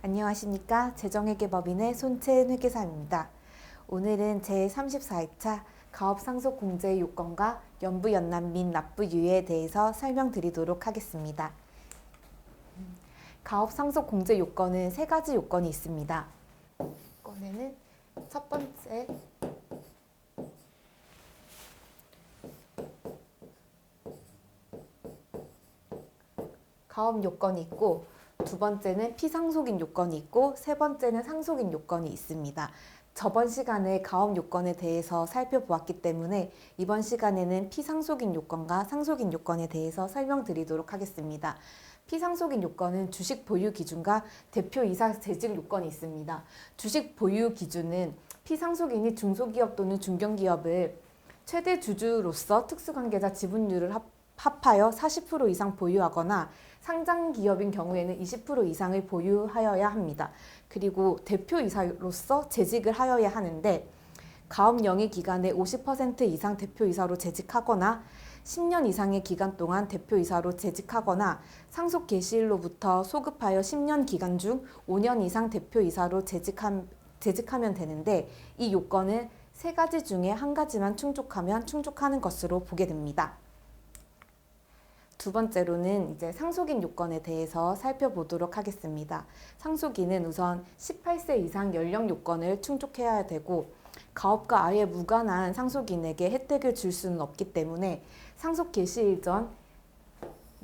안녕하십니까. 재정회계법인의 손채은 회계사입니다. 오늘은 제34회차 가업상속공제 요건과 연부연납 및 납부 유예에 대해서 설명드리도록 하겠습니다. 음, 가업상속공제 요건은 세 가지 요건이 있습니다. 요건에는 첫 번째 가업 요건이 있고 두 번째는 피상속인 요건이 있고 세 번째는 상속인 요건이 있습니다. 저번 시간에 가업 요건에 대해서 살펴보았기 때문에 이번 시간에는 피상속인 요건과 상속인 요건에 대해서 설명드리도록 하겠습니다. 피상속인 요건은 주식 보유 기준과 대표 이사 재직 요건이 있습니다. 주식 보유 기준은 피상속인이 중소기업 또는 중견기업을 최대 주주로서 특수관계자 지분율을 합, 합하여 40% 이상 보유하거나 상장 기업인 경우에는 20% 이상을 보유하여야 합니다. 그리고 대표이사로서 재직을 하여야 하는데 가업 영위 기간에 50% 이상 대표이사로 재직하거나 10년 이상의 기간 동안 대표이사로 재직하거나 상속 개시일로부터 소급하여 10년 기간 중 5년 이상 대표이사로 재직함, 재직하면 되는데 이 요건은 세 가지 중에 한 가지만 충족하면 충족하는 것으로 보게 됩니다. 두 번째로는 이제 상속인 요건에 대해서 살펴보도록 하겠습니다. 상속인은 우선 18세 이상 연령 요건을 충족해야 되고 가업과 아예 무관한 상속인에게 혜택을 줄 수는 없기 때문에 상속 개시일 전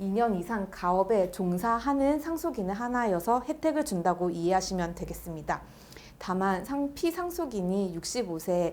2년 이상 가업에 종사하는 상속인을 하나여서 혜택을 준다고 이해하시면 되겠습니다. 다만 상, 피상속인이 65세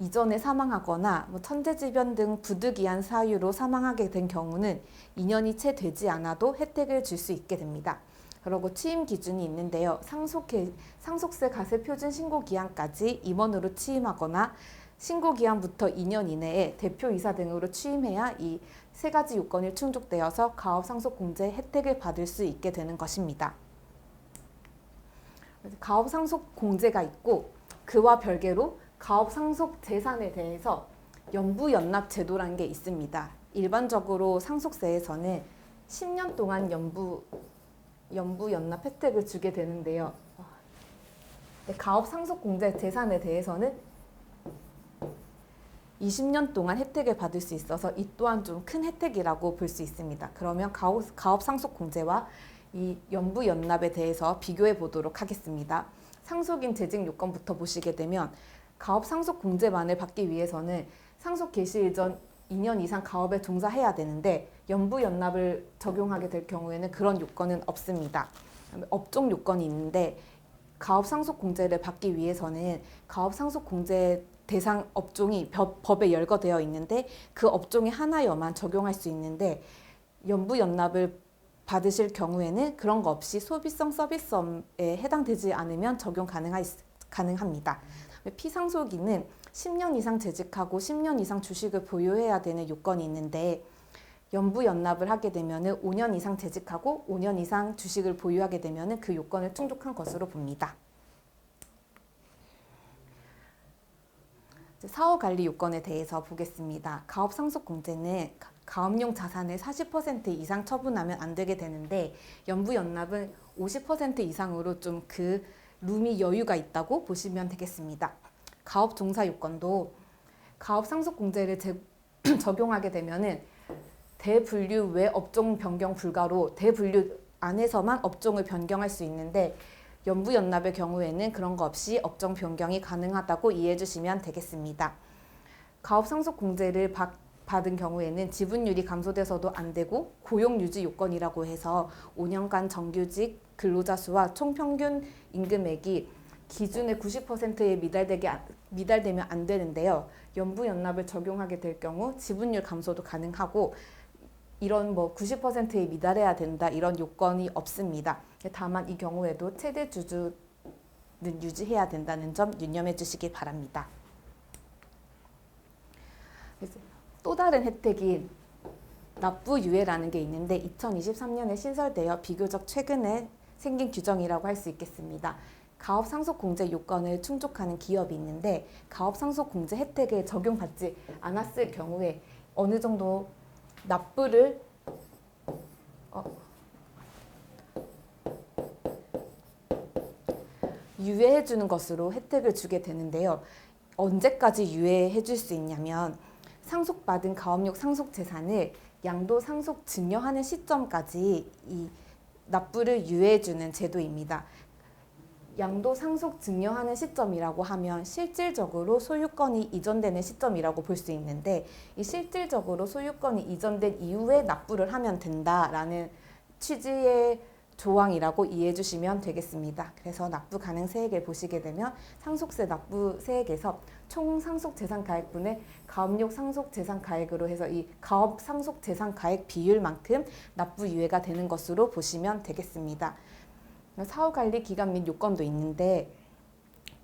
이전에 사망하거나 뭐 천재지변 등 부득이한 사유로 사망하게 된 경우는 2년이 채 되지 않아도 혜택을 줄 수 있게 됩니다. 그리고 취임 기준이 있는데요. 상속해, 상속세 가세 표준 신고 기한까지 임원으로 취임하거나 신고 기한부터 2년 이내에 대표 이사 등으로 취임해야 이 세 가지 요건이 충족되어서 가업 상속 공제 혜택을 받을 수 있게 되는 것입니다. 가업 상속 공제가 있고 그와 별개로 가업 상속 재산에 대해서 연부 연납 제도라는 게 있습니다. 일반적으로 상속세에서는 10년 동안 연부 연부 연납 혜택을 주게 되는데요. 네, 가업 상속 공제 재산에 대해서는 20년 동안 혜택을 받을 수 있어서 이 또한 좀 큰 혜택이라고 볼 수 있습니다. 그러면 가업, 가업 상속 공제와 이 연부 연납에 대해서 비교해 보도록 하겠습니다. 상속인 재직 요건부터 보시게 되면 가업 상속 공제만을 받기 위해서는 상속 개시 전 2년 이상 가업에 종사해야 되는데 연부 연납을 적용하게 될 경우에는 그런 요건은 없습니다. 업종 요건이 있는데 가업 상속 공제를 받기 위해서는 가업 상속 공제 대상 업종이 법에 열거되어 있는데 그 업종의 하나여만 적용할 수 있는데 연부 연납을 받으실 경우에는 그런 거 없이 소비성 서비스에 해당되지 않으면 적용 가능하, 가능합니다. 피상속인은 10년 이상 재직하고 10년 이상 주식을 보유해야 되는 요건이 있는데 연부 연납을 하게 되면 5년 이상 재직하고 5년 이상 주식을 보유하게 되면 그 요건을 충족한 것으로 봅니다. 사후 관리 요건에 대해서 보겠습니다. 가업 상속 공제는 가업용 자산을 40% 이상 처분하면 안 되게 되는데 연부 연납은 50% 이상으로 좀그 룸이 여유가 있다고 보시면 되겠습니다. 가업 종사 요건도 가업 상속 공제를 제, 적용하게 되면은 대분류 외 업종 변경 불가로 대분류 안에서만 업종을 변경할 수 있는데 연부 연납의 경우에는 그런 거 없이 업종 변경이 가능하다고 이해해 주시면 되겠습니다. 가업 상속 공제를 받, 받은 경우에는 지분율이 감소돼서도 안 되고 고용 유지 요건이라고 해서 5년간 정규직 근로자 수와 총평균 임금액이 기준의 90%에 미달되게 미달되면 안 되는데요. 연부 연납을 적용하게 될 경우 지분율 감소도 가능하고 이런 뭐 90%에 미달해야 된다 이런 요건이 없습니다. 다만 이 경우에도 최대 주주는 유지해야 된다는 점 유념해 주시기 바랍니다. 또 다른 혜택인 납부 유예라는 게 있는데 2023년에 신설되어 비교적 최근에 생긴 규정이라고 할 수 있겠습니다. 가업 상속 공제 요건을 충족하는 기업이 있는데 가업 상속 공제 혜택에 적용받지 않았을 경우에 어느 정도 납부를 어, 유예해 주는 것으로 혜택을 주게 되는데요. 언제까지 유예해 줄 수 있냐면 상속받은 가업육 상속 재산을 양도 상속 증여하는 시점까지 이 납부를 유예해 주는 제도입니다. 양도 상속 증여하는 시점이라고 하면 실질적으로 소유권이 이전되는 시점이라고 볼 수 있는데 이 실질적으로 소유권이 이전된 이후에 납부를 하면 된다라는 취지의 조항이라고 이해해 주시면 되겠습니다. 그래서 납부 가능 세액을 보시게 되면 상속세 납부 세액에서 총 상속 재산 가액분의 가업용 상속 재산 가액으로 해서 이 가업 상속 재산 가액 비율만큼 납부 유예가 되는 것으로 보시면 되겠습니다. 사후 관리 기간 및 요건도 있는데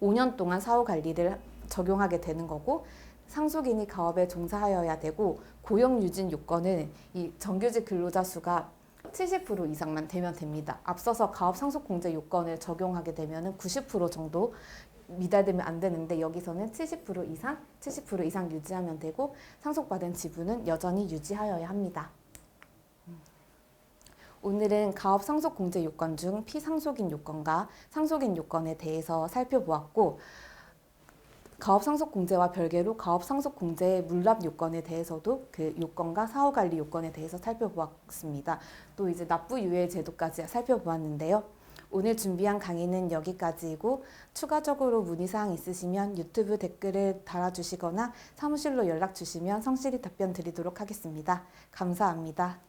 5년 동안 사후 관리를 적용하게 되는 거고 상속인이 가업에 종사하여야 되고 고용 유진 요건은 이 정규직 근로자 수가 70% 이상만 되면 됩니다. 앞서서 가업 상속 공제 요건을 적용하게 되면은 90% 정도 미달되면 안 되는데 여기서는 70% 이상, 70% 이상 유지하면 되고 상속받은 지분은 여전히 유지하여야 합니다. 오늘은 가업 상속 공제 요건 중 피상속인 요건과 상속인 요건에 대해서 살펴보았고 가업 상속 공제와 별개로 가업 상속 공제의 물납 요건에 대해서도 그 요건과 사후 관리 요건에 대해서 살펴보았습니다. 또 이제 납부 유예 제도까지 살펴보았는데요. 오늘 준비한 강의는 여기까지이고 추가적으로 문의 사항 있으시면 유튜브 댓글을 달아주시거나 사무실로 연락 주시면 성실히 답변 드리도록 하겠습니다. 감사합니다.